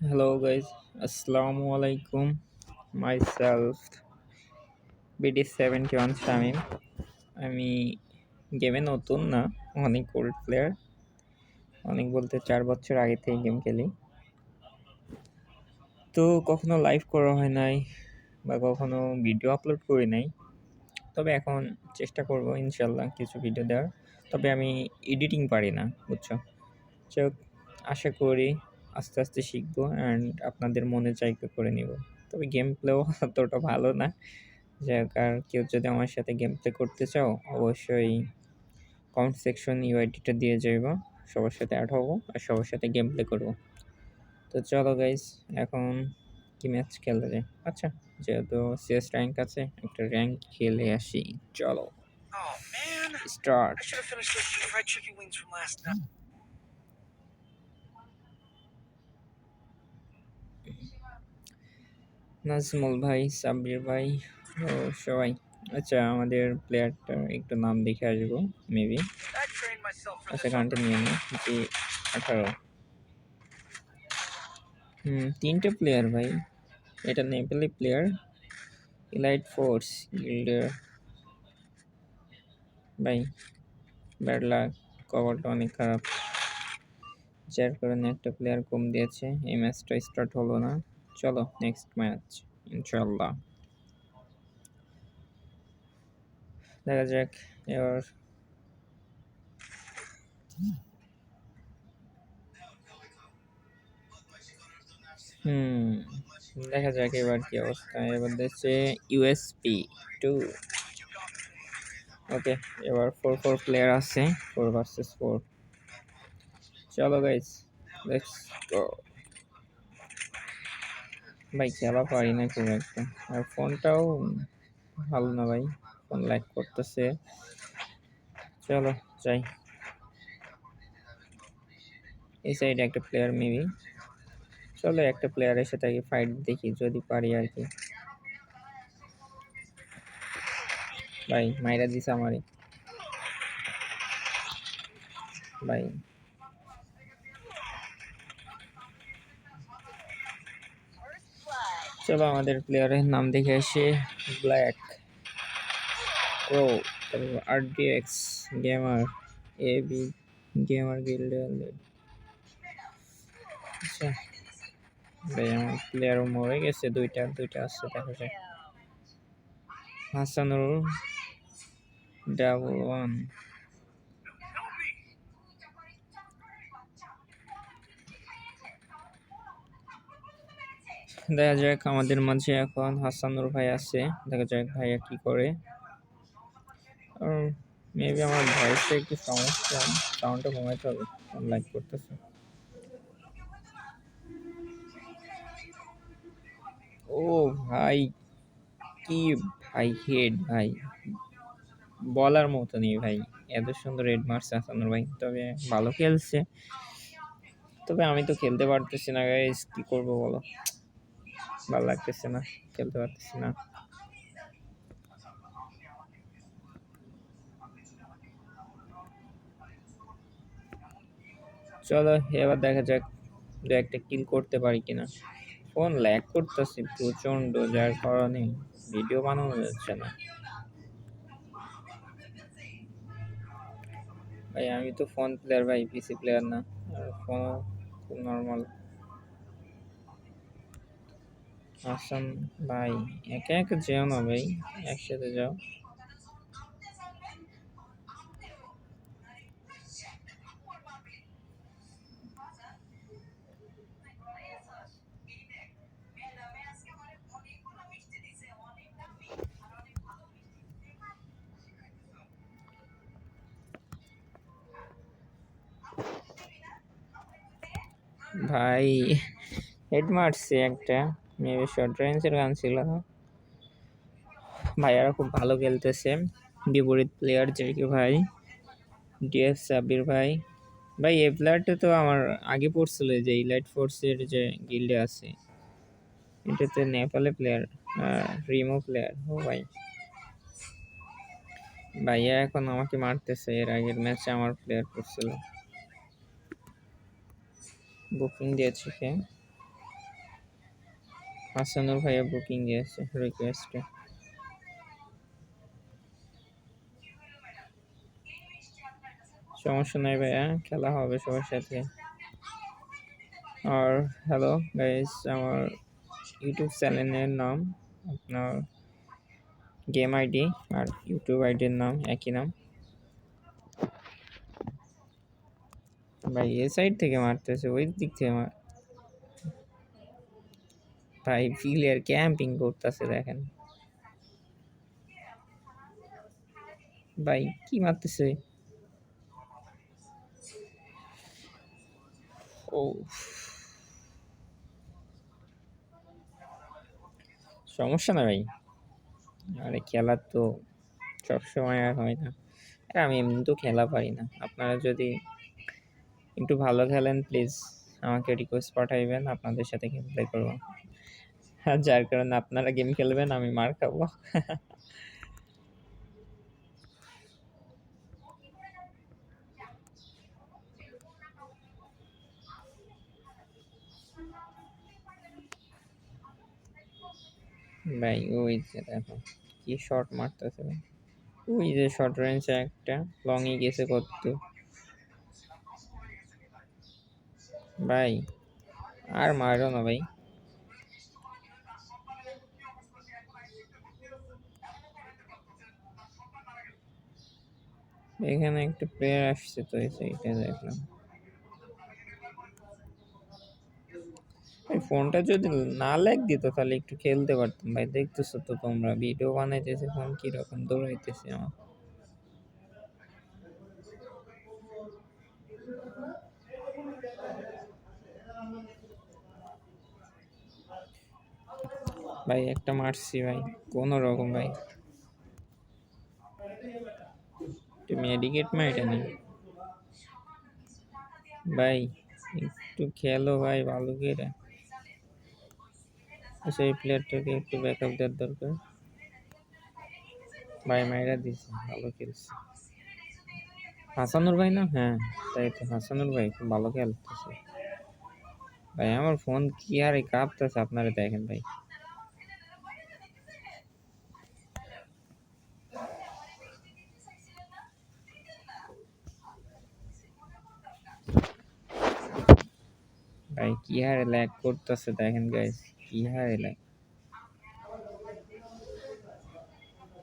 Hello guys, Assalamu alaikum. Myself BD71 Shamim আমি গেমে নতুন না অনেক ওল্ড প্লেয়ার অনেক বলতে চার বছর আগে থেকে গেম খেলি। তো কখনো লাইভ করা হয় নাই বা কখনো ভিডিও আপলোড করি নাই। তবে এখন চেষ্টা করব ইনশাল্লাহ কিছু ভিডিও দেওয়ার। তবে আমি এডিটিং পারি না বুঝছ? চোখ আশা করি আস্তে আস্তে শিখব অ্যান্ড আপনাদের মনে চাইকে করে নিব। তবে গেম প্লেও অতটা ভালো না। যাক আর কেউ যদি আমার সাথে গেম প্লে করতে চাও অবশ্যই কমেন্ট সেকশন ইউআইডিটা দিয়ে যাইব। সবার সাথে অ্যাড হব আর সবার সাথে গেম প্লে করব। তো চলো গাইজ এখন কি ম্যাচ খেলা যায় আচ্ছা যেহেতু সিএস র্যাঙ্ক আছে একটা র্যাঙ্ক খেলে আসি। চলো Oh স্টার্ট নাজমুল ভাই, সাব্বির ভাই, ও সবাই। আচ্ছা আমাদের প্লেয়ারটা একটু নাম দেখে আসব মেবি আচ্ছা. গানটা নিয়ে নিই আঠারো। হুম, তিনটে প্লেয়ার ভাই। এটা নেপালি প্লেয়ার ইলাইট ফোর্স গিল্ডের ভাই ব্যাড লাক কভারটা অনেক খারাপ। যার কারণে একটা প্লেয়ার কম দিয়েছে, এই ম্যাচটা স্টার্ট হলো না। চলো নেক্সট ম্যাচ ইনশাল্লাহ দেখা যাক, এবার হুম, দেখা যাক এবার কি অবস্থা। এবার দেখছে ইউএসপি টু ওকে এবার ফোর ফোর প্লেয়ার আছে ফোর ভার্সেস ফোর চলো গাইস লেটস গো ভাই, খেলা পারি না খুব একটা। আর ফোনটাও ভালো না ভাই, ফোন ল্যাক করতেছে। চলো, যাই। এই সাইডে একটা প্লেয়ার মেবি চলো একটা প্লেয়ারের সাথে আগে ফাইট দেখি, যদি পারি আর কি। ভাই, মাইরা দিস আমারই ভাই। চলো আমাদের প্লেয়ারের নাম দেখে আসি। ব্ল্যাক ও তারপর R D X gamer A B gamer guild আচ্ছা আমার প্লেয়ারও মরে গেছে, দুইটা দুইটা আসছে দেখা যায় হাসানুর ডাবল ওয়ান দেখা যাক আমাদের মাঝে এখন হাসানুর ভাই আছে। দেখা যাক ভাইয়া কি করে। মেবি আমার ভয়েসটা একটু সমস্যা সাউন্ডটা কমাইতে হবে। লাইক করতেছে। ও ভাই, কি ভাই হেড ভাই। বলার মতো নেই ভাই। এত সুন্দর হেড মারছে হাসানুর ভাই। তবে ভালো খেলছে। তবে আমি তো খেলতে পারতেছি না গাইস কি করব বলো? ভালো লাগতেছে না, খেলতে পারতেছি না। চলো, এবার দেখা যাক দু একটা কিল করতে পারি কিনা। ফোন ল্যাগ করতেছি প্রচণ্ড যার কারণে ভিডিও বানানো যাচ্ছে না। ভাই, আমি তো ফোন প্লেয়ার ভাই পিসি প্লেয়ার না। আর ফোন খুব নর্মাল হাসান ভাই। একে একে যেও না ভাই। একসাথে যাও। ভাই হেড মারছে একটা। মেবি শর্ট রেঞ্জের গান ছিল। ভাইয়ারা খুব ভালো খেলতেছে। বিপরীত প্লেয়ার কি ভাই ডিএফ সাবির ভাই। ভাই এ প্লেয়ারটা তো আমার আগে পড়ছিল যে ইলাইট ফোর্সের যে গিল্ডে আছে। এটা তো নেপালে প্লেয়ার রিমো প্লেয়ার ও ভাই। ভাইয়া এখন আমাকে মারতেছে, এর আগের ম্যাচে আমার প্লেয়ার পড়ছিল। বুকিং দিয়েছে কে? হাসানুর ভাইয়া বুকিং দিয়েছে রিকোয়েস্টে সমস্যা নাই ভাইয়া, খেলা হবে সবার সাথে। আর হ্যালো গাইস আমার ইউটিউব চ্যানেলের নাম, আপনার গেম আইডি আর ইউটিউব আইডির নাম, একই নাম। ভাই, এ সাইড থেকে মারতেছে, ওই দিক থেকে মার ভাই প্লেয়ার ক্যাম্পিং করতেছে, দেখেন। ভাই, কি মারতেছে? ও সমস্যা না ভাই? আরে খেলা তো সবসময় আর হয় না। আরে আমি এমনি তো খেলা পারি না। আপনারা যদি একটু ভালো খেলেন প্লিজ আমাকে রিকোয়েস্ট পাঠাইবেন, আপনাদের সাথে প্লে করব। যার কারণে আপনারা গেম খেলবেন, আমি মার খাব। ভাই, ওই যে দেখো, কি শর্ট মারতেছে ভাই। ওই যে শর্ট রেঞ্জে একটা লংয়ে গেছে কত। ভাই, আর মারো না ভাই। এখানে একটা প্লেয়ার আসছে তো সাইডে দেখলাম। ফোনটা যদি না ল্যাগ দিত, তাহলে একটু খেলতে পারতাম। ভাই, দেখতেছো তো তোমরা ভিডিও বানাইতেছে ফোন কীরকম দৌড়াইতেছে আমার। ভাই, একটা মারছি ভাই, কোন রকম ভাই। মেডিকেট মা, এটা নেই ভাই, একটু খেলো ভাই, ভালো করে। আচ্ছা এই প্লেয়ারটাকে একটু ব্যাকআপ দেওয়ার দরকার। ভাই, মাইরা দিছে, ভালো খেলছে। হাসানুর ভাই না? হ্যাঁ তাই তো, হাসানুর ভাই খুব ভালো খেলতেছে। ভাই, আমার ফোন কি আর কাঁপতেছে, আপনারা দেখেন ভাই। কি হারে ল্যাগ করতেছে দেখেন গাইস কি হারে ল্যাগ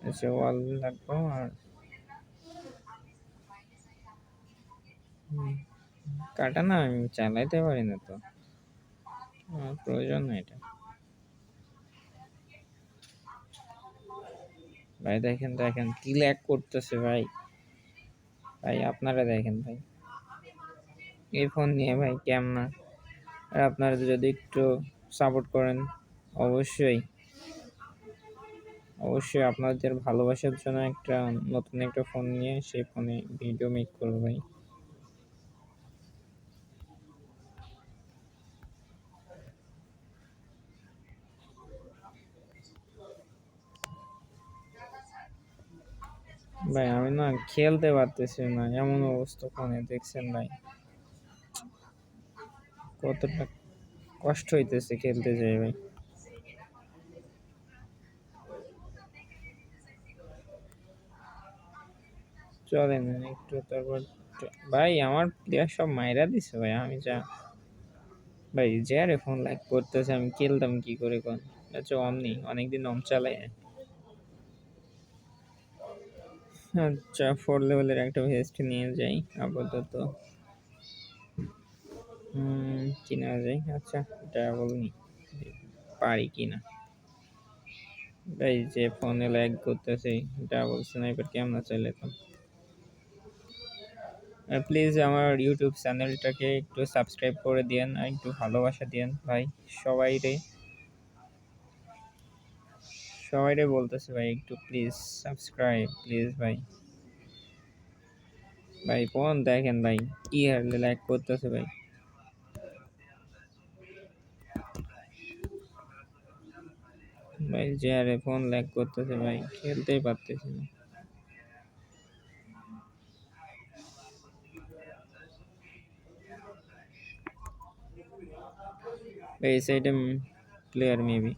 আচ্ছা ওয়াল লাগবো আর কাটা না, আমি চালাইতে পারি না তো। আমার প্রয়োজন না এটা। ভাই, দেখেন দেখেন, কি ল্যাগ করতেছে ভাই। ভাই, আপনারা দেখেন ভাই। এই ফোন নিয়ে ভাই, কেমন আর আপনারা যদি একটু সাপোর্ট করেন, অবশ্যই। অবশ্যই আপনাদের ভালোবাসার জন্য একটা নতুন একটা ফোন নিয়ে সেই ফোনে ভিডিও মেক করব ভাই। ভাই, আমি না খেলতে পারতেছি না, এমন অবস্থা ফোনে দেখছেন ভাই? কতটা কষ্ট হইতেছে খেলতে যাই ভাই চলে না, একটু তারপর ভাই, আমার প্লেয়ার সব মাইরা দিছে ভাই, আমি যা ভাই, যে আরে ফোন লাইক করতেছে, আমি খেলতাম কি করে কোন? আচ্ছা অমনি অনেকদিন অম চালাই আচ্ছা ফোর লেভেলের একটা ভেস্ট নিয়ে যাই, আপাতত। হুম কি নেওয়া যায় আচ্ছা এটা নি পারি কি না ভাই যে ফোনে ল্যাগ করতেছে ডাবল স্নাইপার কেমন চাইলে তো প্লিজ আমার ইউটিউব চ্যানেলটাকে একটু সাবস্ক্রাইব করে দিয়েন, আর একটু ভালোবাসা দিয়েন, ভাই, সবাই রে। সবাই রে বলতেছে, ভাই, একটু প্লিজ সাবস্ক্রাইব প্লিজ ভাই। ভাই ফোন দেখেন, ভাই, কি হারলে লাইক করতেছে, ভাই। ভাই যে আরে ফোন ল্যাগ করতেছে ভাই খেলতেই পারতেছি না। এই সাইডে প্লেয়ার মেবি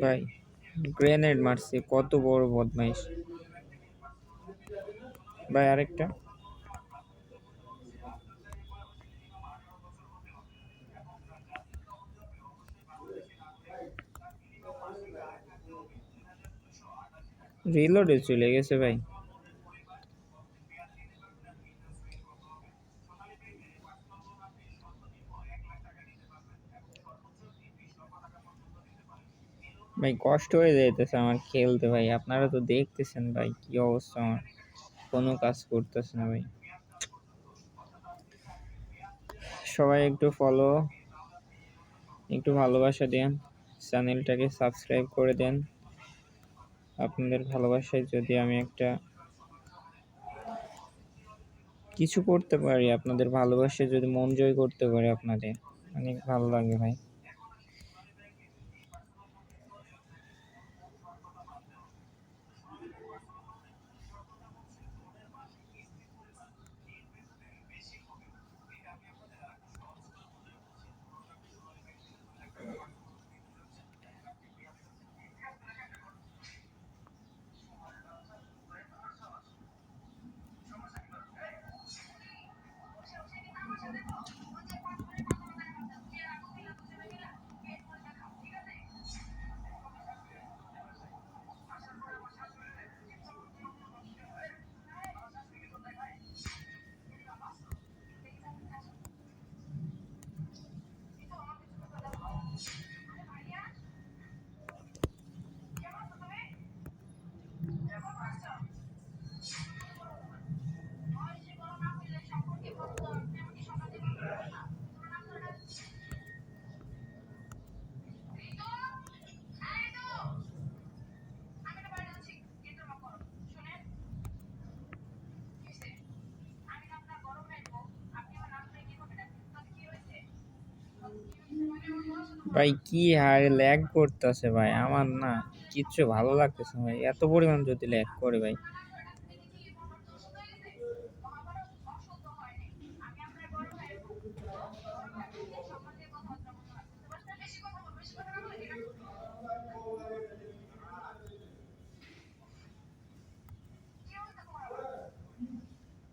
ভাই গ্রেনেড মারছে কত বড় বদমাইশ। ভাই আরেকটা। রিলোডে চলে গেছে ভাই। ভাই, কষ্ট হয়ে যাইতেছে আমার খেলতে ভাই। আপনারা তো দেখতেছেন ভাই, কি অবস্থা আমার। কোনো কাজ করতেছে না ভাই। সবাই একটু ফলো একটু ভালোবাসা দেন। চ্যানেলটাকে সাবস্ক্রাইব করে দেন। আপনাদের ভালোবাসায় যদি আমি একটা কিছু করতে পারি, আপনাদের ভালোবাসায় যদি মন জয় করতে পারি আপনাদের, অনেক ভালো লাগে ভাই। ভাই, কি হারে ল্যাগ করতেছে ভাই? আমার না কিচ্ছু ভালো লাগতেছে ভাই। এত পরিমাণ যদি ল্যাগ করে ভাই।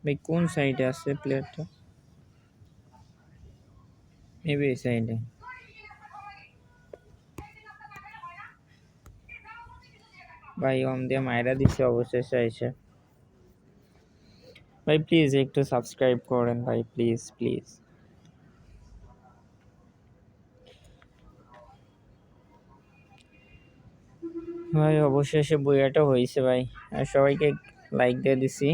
ভাই, কোন সাইডে আছে প্লেয়ারটা মেবি এই সাইডে ভাই ওম দিয়ে মায়েরা দিছে অবশেষে এসে ভাই প্লিজ একটু সাবস্ক্রাইব করেন ভাই প্লিজ প্লিজ ভাই, অবশেষে বইয়াটা হয়েছে ভাই। আর সবাইকে লাইক দিয়ে দিছি।